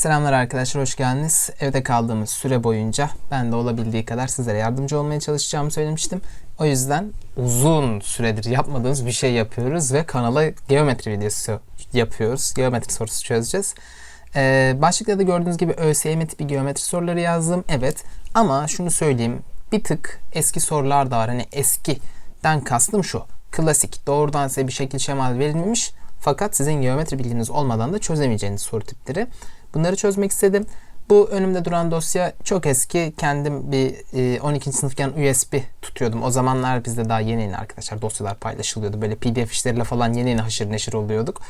Selamlar arkadaşlar, hoş geldiniz. Evde kaldığımız süre boyunca ben de olabildiği kadar sizlere yardımcı olmaya çalışacağımı söylemiştim. O yüzden uzun süredir yapmadığımız bir şey yapıyoruz ve kanala geometri videosu yapıyoruz. Geometri sorusu çözeceğiz. Ee, başlıkta da gördüğünüz gibi ÖSYM tipi geometri soruları yazdım. Evet ama şunu söyleyeyim. Bir tık eski sorular da var. Hani eskiden kastım şu. Klasik doğrudan size bir şekil şemal verilmemiş. Fakat sizin geometri bilginiz olmadan da çözemeyeceğiniz soru tipleri. Bunları çözmek istedim. Bu önümde duran dosya çok eski. Kendim bir e, 12. sınıfken USB tutuyordum. O zamanlar bizde daha yeni yeni arkadaşlar dosyalar paylaşılıyordu. Böyle PDF işleriyle falan yeni yeni haşır neşir oluyorduk.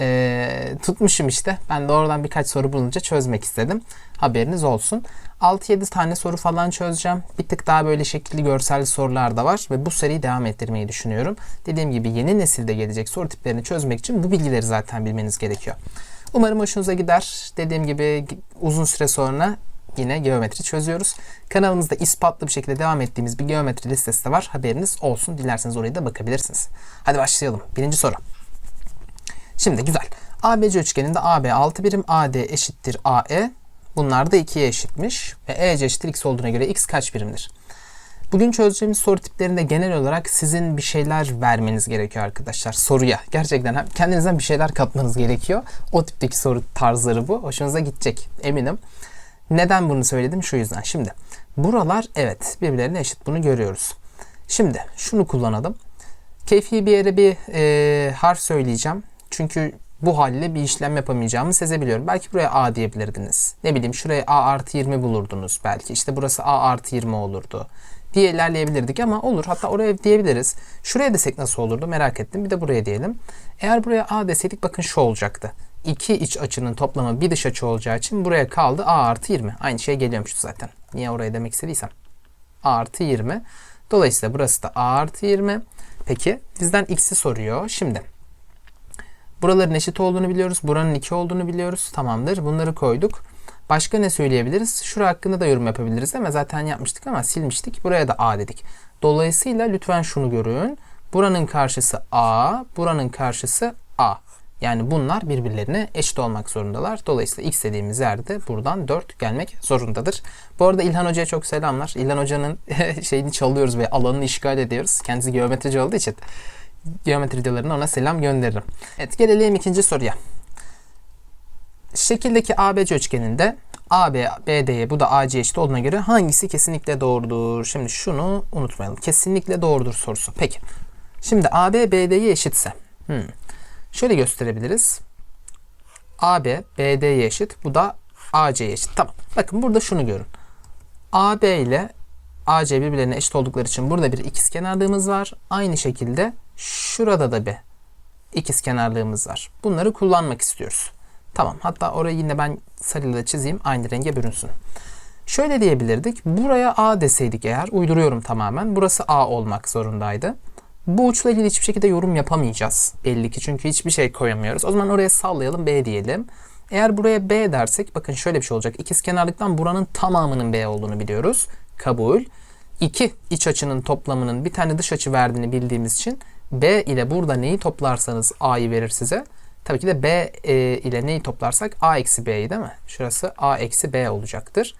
E, tutmuşum işte. Ben de oradan birkaç soru bulunca çözmek istedim. Haberiniz olsun. 6-7 tane soru falan çözeceğim. Bir tık daha böyle şekilli görselli sorular da var ve bu seriyi devam ettirmeyi düşünüyorum. Dediğim gibi yeni nesilde gelecek soru tiplerini çözmek için bu bilgileri zaten bilmeniz gerekiyor. Umarım hoşunuza gider. Dediğim gibi uzun süre sonra yine geometri çözüyoruz. Kanalımızda ispatlı bir şekilde devam ettiğimiz bir geometri listesi de var. Haberiniz olsun. Dilerseniz oraya da bakabilirsiniz. Hadi başlayalım. Birinci soru. Şimdi güzel. ABC üçgeninde AB 6 birim, AD eşittir AE. Bunlar da 2'ye eşitmiş. Ve EC eşittir x olduğuna göre x kaç birimdir? Bugün çözeceğimiz soru tiplerinde genel olarak sizin bir şeyler vermeniz gerekiyor arkadaşlar soruya. Gerçekten kendinizden bir şeyler katmanız gerekiyor. O tipteki soru tarzları bu. Hoşunuza gidecek eminim. Neden bunu söyledim? Şu yüzden. Şimdi buralar evet birbirlerine eşit. Bunu görüyoruz. Şimdi şunu kullanalım. Keyfi bir yere bir e, harf söyleyeceğim. Çünkü bu halle bir işlem yapamayacağımı sezebiliyorum. Belki buraya A diyebilirdiniz. Ne bileyim şuraya A artı 20 bulurdunuz belki. İşte burası A artı 20 olurdu diye ilerleyebilirdik ama olur. Hatta oraya diyebiliriz. Şuraya desek nasıl olurdu merak ettim. Bir de buraya diyelim. Eğer buraya A deseydik bakın şu olacaktı. İki iç açının toplamı bir dış açı olacağı için buraya kaldı A artı 20. Aynı şey geliyormuş zaten. Niye oraya demek istediysem. A artı 20. Dolayısıyla burası da A artı 20. Peki bizden x'i soruyor. Şimdi buraların eşit olduğunu biliyoruz. Buranın 2 olduğunu biliyoruz. Tamamdır. Bunları koyduk. Başka ne söyleyebiliriz? Şura hakkında da yorum yapabiliriz ama zaten yapmıştık ama silmiştik. Buraya da A dedik. Dolayısıyla lütfen şunu görün. Buranın karşısı A, buranın karşısı A. Yani bunlar birbirlerine eşit olmak zorundalar. Dolayısıyla x dediğimiz yerde buradan 4 gelmek zorundadır. Bu arada İlhan Hoca'ya çok selamlar. İlhan Hoca'nın şeyini çalıyoruz ve alanını işgal ediyoruz. Kendisi geometrici olduğu için geometri videolarına ona selam gönderirim. Evet gelelim ikinci soruya. Şekildeki ABC üçgeninde AB, BD'ye bu da AC eşit olduğuna göre hangisi kesinlikle doğrudur? Şimdi şunu unutmayalım. Kesinlikle doğrudur sorusu. Peki. Şimdi AB BD'ye eşitse. Hmm. Şöyle gösterebiliriz. AB BD'ye eşit. Bu da AC'ye eşit. Tamam. Bakın burada şunu görün. AB ile AC birbirlerine eşit oldukları için burada bir ikizkenarlığımız var. Aynı şekilde şurada da bir ikizkenarlığımız var. Bunları kullanmak istiyoruz. Tamam. Hatta orayı yine ben sarıyla çizeyim. Aynı renge bürünsün. Şöyle diyebilirdik. Buraya A deseydik eğer, uyduruyorum tamamen. Burası A olmak zorundaydı. Bu uçla ilgili hiçbir şekilde yorum yapamayacağız. Belli ki çünkü hiçbir şey koyamıyoruz. O zaman oraya sallayalım B diyelim. Eğer buraya B dersek bakın şöyle bir şey olacak. İkiz kenarlıktan buranın tamamının B olduğunu biliyoruz. Kabul. İki iç açının toplamının bir tane dış açı verdiğini bildiğimiz için B ile burada neyi toplarsanız A'yı verir size. Tabii ki de B e, ile neyi toplarsak A eksi B'yi değil mi? Şurası A eksi B olacaktır.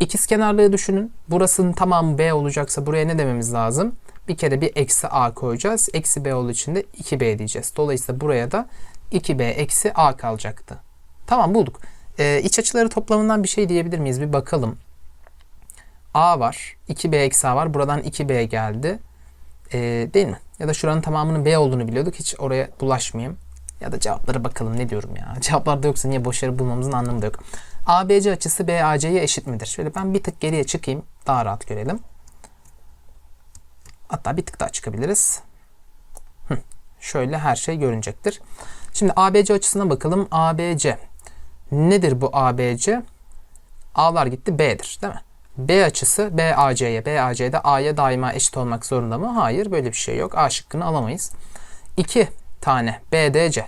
İkiz kenarlığı düşünün. Burasının tamamı B olacaksa buraya ne dememiz lazım? Bir kere bir eksi A koyacağız. Eksi B olduğu için de 2B diyeceğiz. Dolayısıyla buraya da 2B eksi A kalacaktı. Tamam bulduk. Ee, iç açıları toplamından bir şey diyebilir miyiz? Bir bakalım. A var. 2B eksi A var. Buradan 2B geldi. Ee, değil mi? Ya da şuranın tamamının B olduğunu biliyorduk. Hiç oraya bulaşmayayım. Ya da cevaplara bakalım ne diyorum ya. Cevaplarda yoksa niye boş yere bulmamızın anlamı da yok. ABC açısı BAC'ye eşit midir? Şöyle ben bir tık geriye çıkayım. Daha rahat görelim. Hatta bir tık daha çıkabiliriz. Şöyle her şey görünecektir. Şimdi ABC açısına bakalım. ABC. Nedir bu ABC? A'lar gitti B'dir değil mi? B açısı BAC'ye, BAC'de A'ya daima eşit olmak zorunda mı? Hayır böyle bir şey yok. A şıkkını alamayız. 2 tane BDC.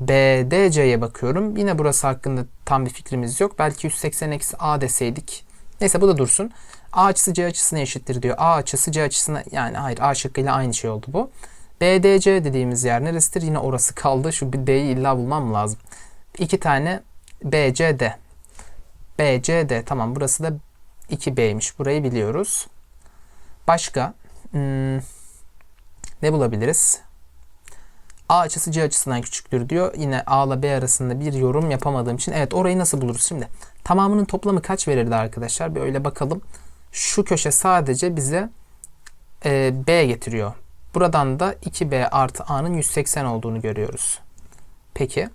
BDC'ye bakıyorum. Yine burası hakkında tam bir fikrimiz yok. Belki 180 eksi A deseydik. Neyse bu da dursun. A açısı C açısına eşittir diyor. A açısı C açısına yani hayır A şıkkıyla aynı şey oldu bu. BDC dediğimiz yer neresidir? Yine orası kaldı. Şu bir D'yi illa bulmam lazım. İki tane BCD. BCD tamam burası da 2B'ymiş. Burayı biliyoruz. Başka hmm, ne bulabiliriz? A açısı C açısından küçüktür diyor. Yine A ile B arasında bir yorum yapamadığım için. Evet orayı nasıl buluruz şimdi? Tamamının toplamı kaç verirdi arkadaşlar? Bir öyle bakalım. Şu köşe sadece bize e, B getiriyor. Buradan da 2B artı A'nın 180 olduğunu görüyoruz. Peki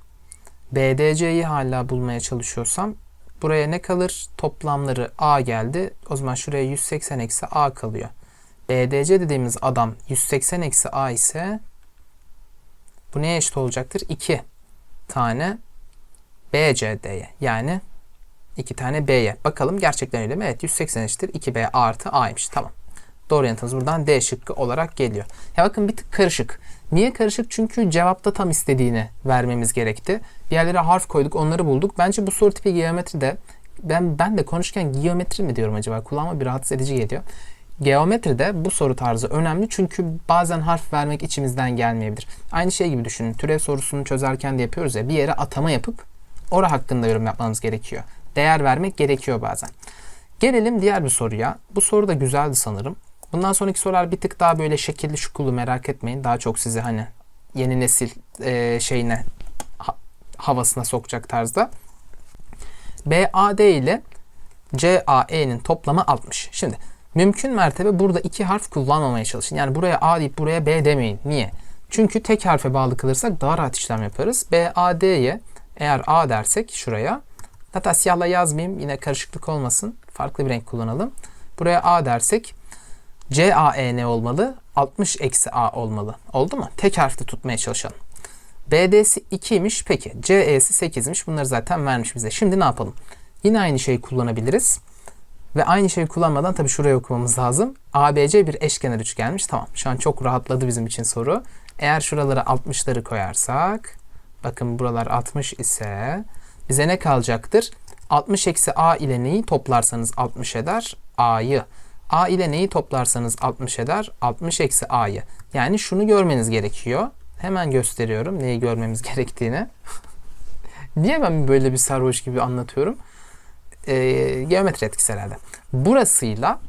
BDC'yi hala bulmaya çalışıyorsam buraya ne kalır? Toplamları A geldi. O zaman şuraya 180 eksi A kalıyor. BDC dediğimiz adam 180 eksi A ise bu neye eşit olacaktır? 2 tane BCD'ye yani 2 tane B'ye. Bakalım gerçekten öyle mi? Evet 180 eşittir 2B artı A'ymış. Tamam. Doğru yanıtımız buradan D şıkkı olarak geliyor. Ya bakın bir tık karışık. Niye karışık? Çünkü cevapta tam istediğini vermemiz gerekti. Bir yerlere harf koyduk, onları bulduk. Bence bu soru tipi geometride ben ben de konuşurken geometri mi diyorum acaba? Kulağıma bir rahatsız edici geliyor. Geometride bu soru tarzı önemli çünkü bazen harf vermek içimizden gelmeyebilir. Aynı şey gibi düşünün. Türev sorusunu çözerken de yapıyoruz ya bir yere atama yapıp ora hakkında yorum yapmamız gerekiyor. Değer vermek gerekiyor bazen. Gelelim diğer bir soruya. Bu soru da güzeldi sanırım. Bundan sonraki sorular bir tık daha böyle şekilli şukulu merak etmeyin. Daha çok sizi hani yeni nesil e, şeyine ha, havasına sokacak tarzda. BAD ile CAE'nin toplamı 60. Şimdi mümkün mertebe burada iki harf kullanmamaya çalışın. Yani buraya A deyip buraya B demeyin. Niye? Çünkü tek harfe bağlı kalırsak daha rahat işlem yaparız. BAD'ye eğer A dersek şuraya hatta siyahla yazmayayım yine karışıklık olmasın. Farklı bir renk kullanalım. Buraya A dersek CAE ne olmalı? 60 eksi A olmalı. Oldu mu? Tek harfte tutmaya çalışalım. BD'si 2'ymiş. Peki. CE'si 8'miş. Bunları zaten vermiş bize. Şimdi ne yapalım? Yine aynı şeyi kullanabiliriz. Ve aynı şeyi kullanmadan tabii şuraya okumamız lazım. ABC bir eşkenar üçgenmiş. Tamam. Şu an çok rahatladı bizim için soru. Eğer şuralara 60'ları koyarsak bakın buralar 60 ise bize ne kalacaktır? 60 eksi A ile neyi toplarsanız 60 eder? A'yı. A ile neyi toplarsanız 60 eder? 60 eksi A'yı. Yani şunu görmeniz gerekiyor. Hemen gösteriyorum neyi görmemiz gerektiğini. Niye ben böyle bir sarhoş gibi anlatıyorum? Ee, geometri etkisi herhalde. Burasıyla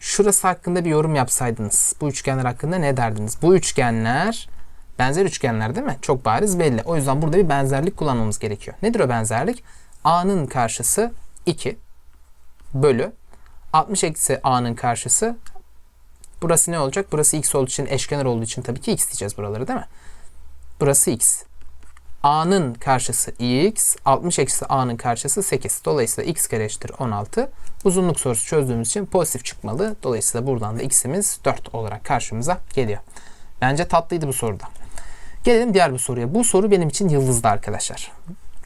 şurası hakkında bir yorum yapsaydınız bu üçgenler hakkında ne derdiniz? Bu üçgenler benzer üçgenler değil mi? Çok bariz belli. O yüzden burada bir benzerlik kullanmamız gerekiyor. Nedir o benzerlik? A'nın karşısı 2 bölü 60 eksi A'nın karşısı burası ne olacak? Burası x olduğu için eşkenar olduğu için tabii ki x diyeceğiz buraları değil mi? Burası x. A'nın karşısı x, 60 eksi A'nın karşısı 8. Dolayısıyla x kare eşittir 16. Uzunluk sorusu çözdüğümüz için pozitif çıkmalı. Dolayısıyla buradan da x'imiz 4 olarak karşımıza geliyor. Bence tatlıydı bu soruda. Gelelim diğer bir soruya. Bu soru benim için yıldızdı arkadaşlar.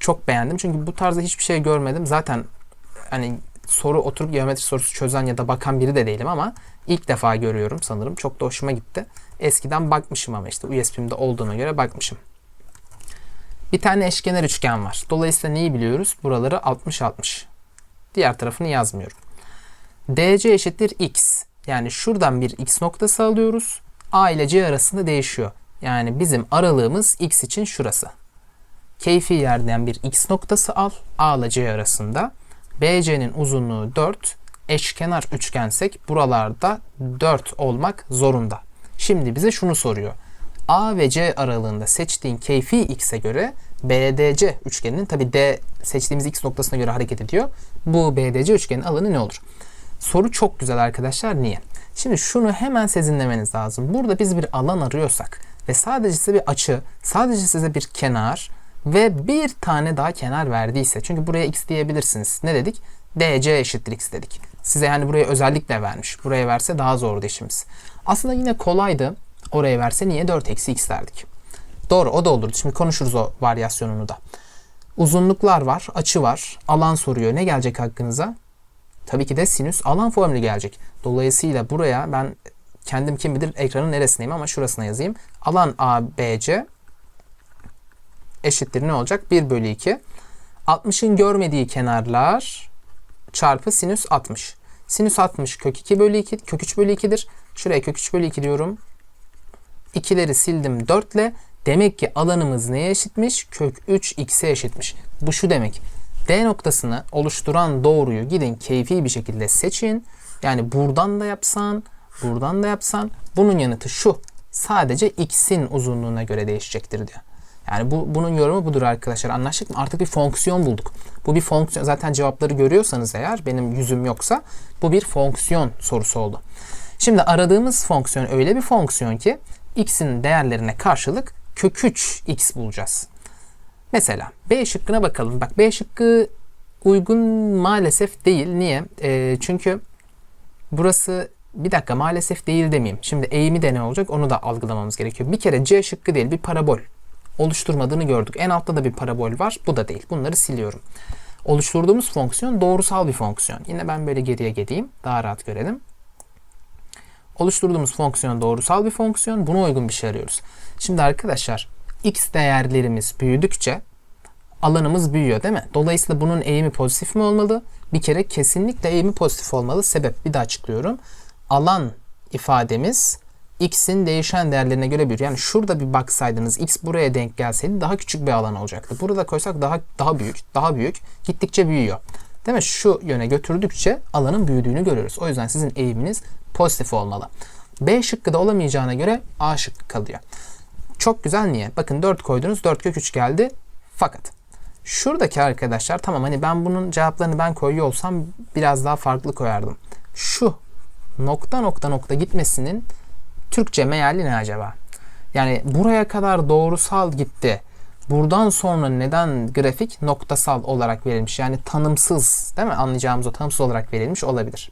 Çok beğendim çünkü bu tarzda hiçbir şey görmedim. Zaten hani soru oturup geometri sorusu çözen ya da bakan biri de değilim ama ilk defa görüyorum sanırım. Çok da hoşuma gitti. Eskiden bakmışım ama işte USB'mde olduğuna göre bakmışım. Bir tane eşkenar üçgen var. Dolayısıyla neyi biliyoruz? Buraları 60-60. Diğer tarafını yazmıyorum. DC eşittir x. Yani şuradan bir x noktası alıyoruz. A ile C arasında değişiyor. Yani bizim aralığımız x için şurası. Keyfi yerden bir x noktası al. A ile C arasında. BC'nin uzunluğu 4. Eşkenar üçgensek buralarda 4 olmak zorunda. Şimdi bize şunu soruyor. A ve C aralığında seçtiğin keyfi x'e göre BDC üçgeninin tabi D seçtiğimiz x noktasına göre hareket ediyor. Bu BDC üçgenin alanı ne olur? Soru çok güzel arkadaşlar. Niye? Şimdi şunu hemen sezinlemeniz lazım. Burada biz bir alan arıyorsak ve sadece size bir açı, sadece size bir kenar ve bir tane daha kenar verdiyse çünkü buraya x diyebilirsiniz. Ne dedik? DC eşittir x dedik. Size yani buraya özellikle vermiş. Buraya verse daha zordu işimiz. Aslında yine kolaydı. Oraya verse niye 4 eksi x derdik. Doğru o da olurdu. Şimdi konuşuruz o varyasyonunu da. Uzunluklar var, açı var, alan soruyor. Ne gelecek hakkınıza? Tabii ki de sinüs alan formülü gelecek. Dolayısıyla buraya ben kendim kim bilir ekranın neresindeyim ama şurasına yazayım. Alan ABC eşittir ne olacak? 1 bölü 2. 60'ın görmediği kenarlar çarpı sinüs 60. Sinüs 60 kök 2 bölü 2, kök 3 bölü 2'dir. Şuraya kök 3 bölü 2 diyorum. 2'leri sildim 4 ile. Demek ki alanımız neye eşitmiş? Kök 3 x'e eşitmiş. Bu şu demek. D noktasını oluşturan doğruyu gidin keyfi bir şekilde seçin. Yani buradan da yapsan, buradan da yapsan bunun yanıtı şu. Sadece x'in uzunluğuna göre değişecektir diyor. Yani bu bunun yorumu budur arkadaşlar. Anlaştık mı? Artık bir fonksiyon bulduk. Bu bir fonksiyon. Zaten cevapları görüyorsanız eğer benim yüzüm yoksa bu bir fonksiyon sorusu oldu. Şimdi aradığımız fonksiyon öyle bir fonksiyon ki x'in değerlerine karşılık kök 3 x bulacağız. Mesela B şıkkına bakalım. Bak B şıkkı uygun maalesef değil. Niye? Ee, çünkü burası bir dakika maalesef değil demeyeyim. Şimdi eğimi de ne olacak onu da algılamamız gerekiyor. Bir kere C şıkkı değil bir parabol oluşturmadığını gördük. En altta da bir parabol var. Bu da değil. Bunları siliyorum. Oluşturduğumuz fonksiyon doğrusal bir fonksiyon. Yine ben böyle geriye geleyim. Daha rahat görelim. Oluşturduğumuz fonksiyon doğrusal bir fonksiyon. Buna uygun bir şey arıyoruz. Şimdi arkadaşlar x değerlerimiz büyüdükçe alanımız büyüyor değil mi? Dolayısıyla bunun eğimi pozitif mi olmalı? Bir kere kesinlikle eğimi pozitif olmalı. Sebep bir daha açıklıyorum. Alan ifademiz x'in değişen değerlerine göre büyür. Yani şurada bir baksaydınız x buraya denk gelseydi daha küçük bir alan olacaktı. Burada koysak daha daha büyük, daha büyük. Gittikçe büyüyor. Değil mi? Şu yöne götürdükçe alanın büyüdüğünü görüyoruz. O yüzden sizin eğiminiz pozitif olmalı. B şıkkı da olamayacağına göre A şıkkı kalıyor. Çok güzel niye? Bakın 4 koydunuz 4 kök 3 geldi. Fakat şuradaki arkadaşlar tamam hani ben bunun cevaplarını ben koyuyor olsam biraz daha farklı koyardım. Şu nokta nokta nokta gitmesinin Türkçe meali ne acaba? Yani buraya kadar doğrusal gitti. Buradan sonra neden grafik noktasal olarak verilmiş? Yani tanımsız değil mi? Anlayacağımız o tanımsız olarak verilmiş olabilir.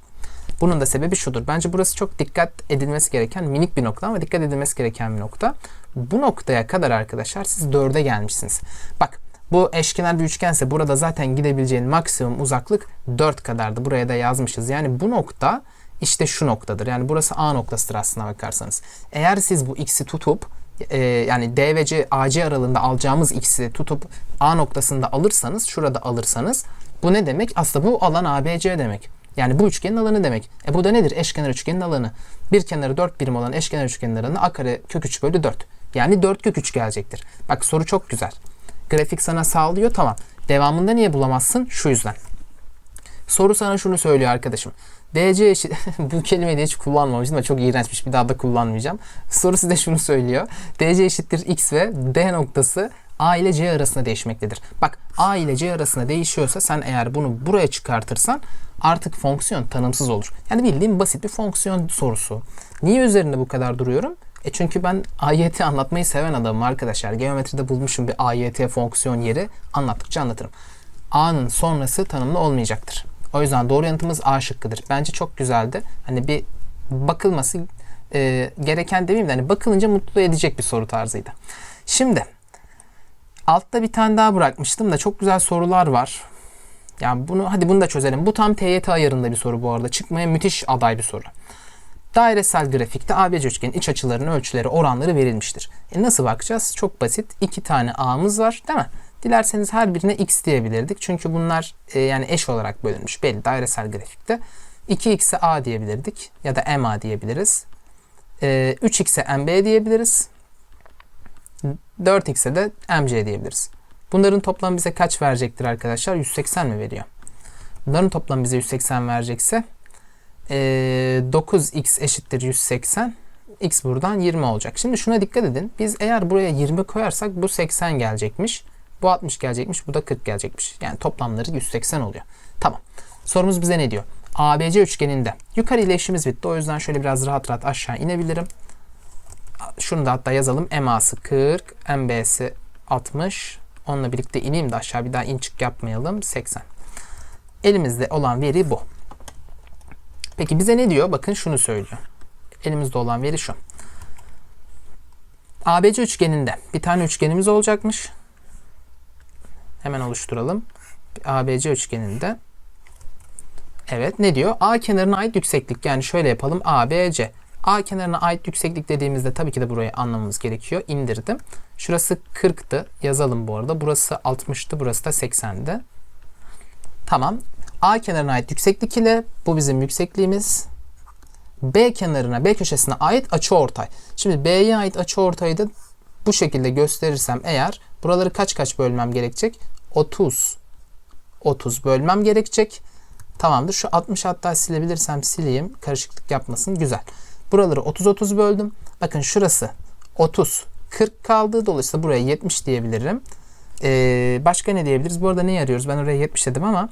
Bunun da sebebi şudur. Bence burası çok dikkat edilmesi gereken minik bir nokta ama dikkat edilmesi gereken bir nokta. Bu noktaya kadar arkadaşlar siz 4'e gelmişsiniz. Bak bu eşkenar bir üçgense burada zaten gidebileceğin maksimum uzaklık 4 kadardı. Buraya da yazmışız. Yani bu nokta işte şu noktadır. Yani burası A noktasıdır aslına bakarsanız. Eğer siz bu x'i tutup e, yani D ve C, AC aralığında alacağımız x'i tutup A noktasında alırsanız, şurada alırsanız bu ne demek? Aslında bu alan ABC demek. Yani bu üçgenin alanı demek. E bu da nedir? Eşkenar üçgenin alanı. Bir kenarı 4 birim olan eşkenar üçgenin alanı a kare kök 3 bölü 4. Yani 4 kök 3 gelecektir. Bak soru çok güzel. Grafik sana sağlıyor tamam. Devamında niye bulamazsın? Şu yüzden. Soru sana şunu söylüyor arkadaşım. DC eşit bu kelimeyi de hiç kullanmamıştım da çok iğrençmiş bir daha da kullanmayacağım. Soru size şunu söylüyor. DC eşittir x ve D noktası A ile C arasında değişmektedir. Bak A ile C arasında değişiyorsa sen eğer bunu buraya çıkartırsan artık fonksiyon tanımsız olur. Yani bildiğim basit bir fonksiyon sorusu. Niye üzerinde bu kadar duruyorum? E çünkü ben AYT anlatmayı seven adamım arkadaşlar. Geometride bulmuşum bir AYT fonksiyon yeri. Anlattıkça anlatırım. A'nın sonrası tanımlı olmayacaktır. O yüzden doğru yanıtımız A şıkkıdır. Bence çok güzeldi. Hani bir bakılması e, gereken demeyeyim de hani bakılınca mutlu edecek bir soru tarzıydı. Şimdi altta bir tane daha bırakmıştım da çok güzel sorular var. Yani bunu hadi bunu da çözelim. Bu tam TYT ayarında bir soru bu arada. Çıkmaya müthiş aday bir soru. Dairesel grafikte ABC üçgenin iç açılarının ölçüleri, oranları verilmiştir. E nasıl bakacağız? Çok basit. İki tane A'mız var değil mi? Dilerseniz her birine x diyebilirdik. Çünkü bunlar e, yani eş olarak bölünmüş belli dairesel grafikte. 2x'e a diyebilirdik ya da ma diyebiliriz. E, 3x'e mb diyebiliriz. 4x'e de mc diyebiliriz. Bunların toplamı bize kaç verecektir arkadaşlar? 180 mi veriyor? Bunların toplamı bize 180 verecekse e, 9x eşittir 180. x buradan 20 olacak. Şimdi şuna dikkat edin. Biz eğer buraya 20 koyarsak bu 80 gelecekmiş. Bu 60 gelecekmiş. Bu da 40 gelecekmiş. Yani toplamları 180 oluyor. Tamam. Sorumuz bize ne diyor? ABC üçgeninde. Yukarı ile işimiz bitti. O yüzden şöyle biraz rahat rahat aşağı inebilirim. Şunu da hatta yazalım. MA'sı 40. MB'si 60. Onunla birlikte ineyim de aşağı bir daha in çık yapmayalım. 80. Elimizde olan veri bu. Peki bize ne diyor? Bakın şunu söylüyor. Elimizde olan veri şu. ABC üçgeninde bir tane üçgenimiz olacakmış. Hemen oluşturalım. ABC üçgeninde. Evet ne diyor? A kenarına ait yükseklik. Yani şöyle yapalım. ABC. A kenarına ait yükseklik dediğimizde tabii ki de burayı anlamamız gerekiyor. İndirdim. Şurası 40'tı. Yazalım bu arada. Burası 60'tı. Burası da 80'di. Tamam. A kenarına ait yükseklik ile bu bizim yüksekliğimiz. B kenarına, B köşesine ait açı ortay. Şimdi B'ye ait açı ortayı da bu şekilde gösterirsem eğer buraları kaç kaç bölmem gerekecek? 30. 30 bölmem gerekecek. Tamamdır. Şu 60 hatta silebilirsem sileyim. Karışıklık yapmasın. Güzel. Buraları 30-30 böldüm. Bakın şurası 30. 40 kaldı. Dolayısıyla buraya 70 diyebilirim. Ee, başka ne diyebiliriz? Bu arada neyi arıyoruz? Ben oraya 70 dedim ama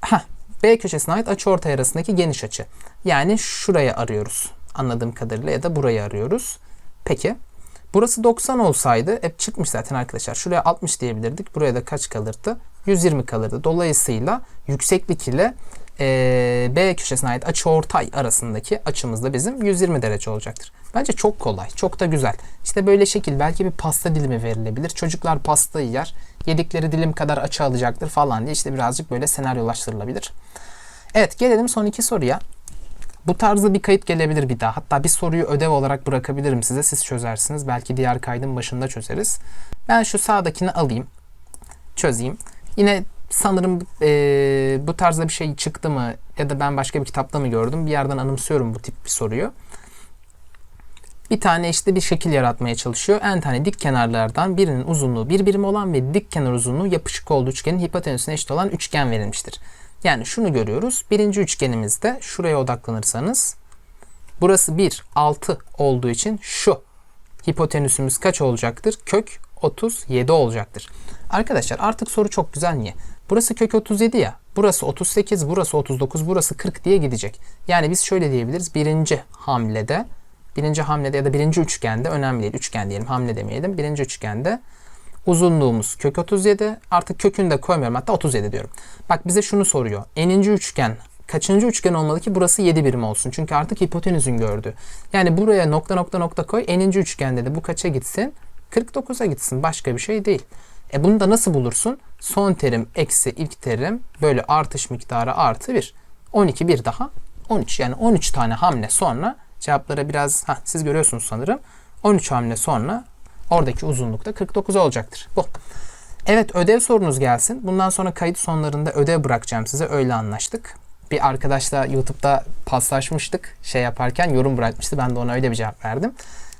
Heh, B köşesine ait açı ortay arasındaki geniş açı. Yani şuraya arıyoruz. Anladığım kadarıyla ya da burayı arıyoruz. Peki. Burası 90 olsaydı hep çıkmış zaten arkadaşlar. Şuraya 60 diyebilirdik. Buraya da kaç kalırdı? 120 kalırdı. Dolayısıyla yükseklik ile eee, B köşesine ait açı ortay arasındaki açımız da bizim 120 derece olacaktır. Bence çok kolay, çok da güzel. İşte böyle şekil belki bir pasta dilimi verilebilir. Çocuklar pastayı yer, yedikleri dilim kadar açı alacaktır falan diye işte birazcık böyle senaryolaştırılabilir. Evet gelelim son iki soruya. Bu tarzda bir kayıt gelebilir bir daha. Hatta bir soruyu ödev olarak bırakabilirim size. Siz çözersiniz. Belki diğer kaydın başında çözeriz. Ben şu sağdakini alayım. Çözeyim. Yine sanırım eee, bu tarzda bir şey çıktı mı ya da ben başka bir kitapta mı gördüm? Bir yerden anımsıyorum bu tip bir soruyu. Bir tane işte bir şekil yaratmaya çalışıyor. En tane dik kenarlardan birinin uzunluğu bir birim olan ve dik kenar uzunluğu yapışık olduğu üçgenin hipotenüsüne eşit olan üçgen verilmiştir. Yani şunu görüyoruz. Birinci üçgenimizde şuraya odaklanırsanız burası 1, 6 olduğu için şu hipotenüsümüz kaç olacaktır? Kök 37 olacaktır. Arkadaşlar artık soru çok güzel niye? Burası kök 37 ya. Burası 38, burası 39, burası 40 diye gidecek. Yani biz şöyle diyebiliriz. Birinci hamlede, birinci hamlede ya da birinci üçgende önemli değil. Üçgen diyelim hamle demeyelim. Birinci üçgende uzunluğumuz kök 37. Artık kökünü de koymuyorum. Hatta 37 diyorum. Bak bize şunu soruyor. Eninci üçgen kaçıncı üçgen olmalı ki burası 7 birim olsun? Çünkü artık hipotenüsün gördü. Yani buraya nokta nokta nokta koy. Eninci üçgende de bu kaça gitsin? 49'a gitsin. Başka bir şey değil. E bunu da nasıl bulursun? Son terim eksi ilk terim böyle artış miktarı artı 1. 12 bir daha 13. Yani 13 tane hamle sonra cevaplara biraz ha siz görüyorsunuz sanırım. 13 hamle sonra oradaki uzunluk da 49 olacaktır. Bu. Evet ödev sorunuz gelsin. Bundan sonra kayıt sonlarında ödev bırakacağım size. Öyle anlaştık. Bir arkadaşla YouTube'da paslaşmıştık. Şey yaparken yorum bırakmıştı. Ben de ona öyle bir cevap verdim.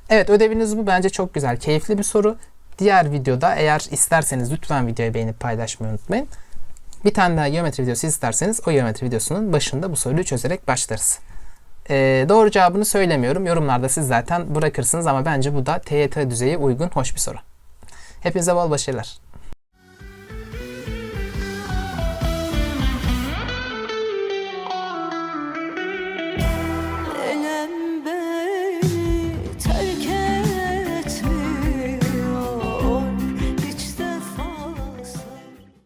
Evet ödeviniz bu. Bence çok güzel, keyifli bir soru. Diğer videoda eğer isterseniz lütfen videoyu beğenip paylaşmayı unutmayın. Bir tane daha geometri videosu isterseniz o geometri videosunun başında bu soruyu çözerek başlarız. Ee, doğru cevabını söylemiyorum. Yorumlarda siz zaten bırakırsınız ama bence bu da TYT düzeyi uygun hoş bir soru. Hepinize bol başarılar.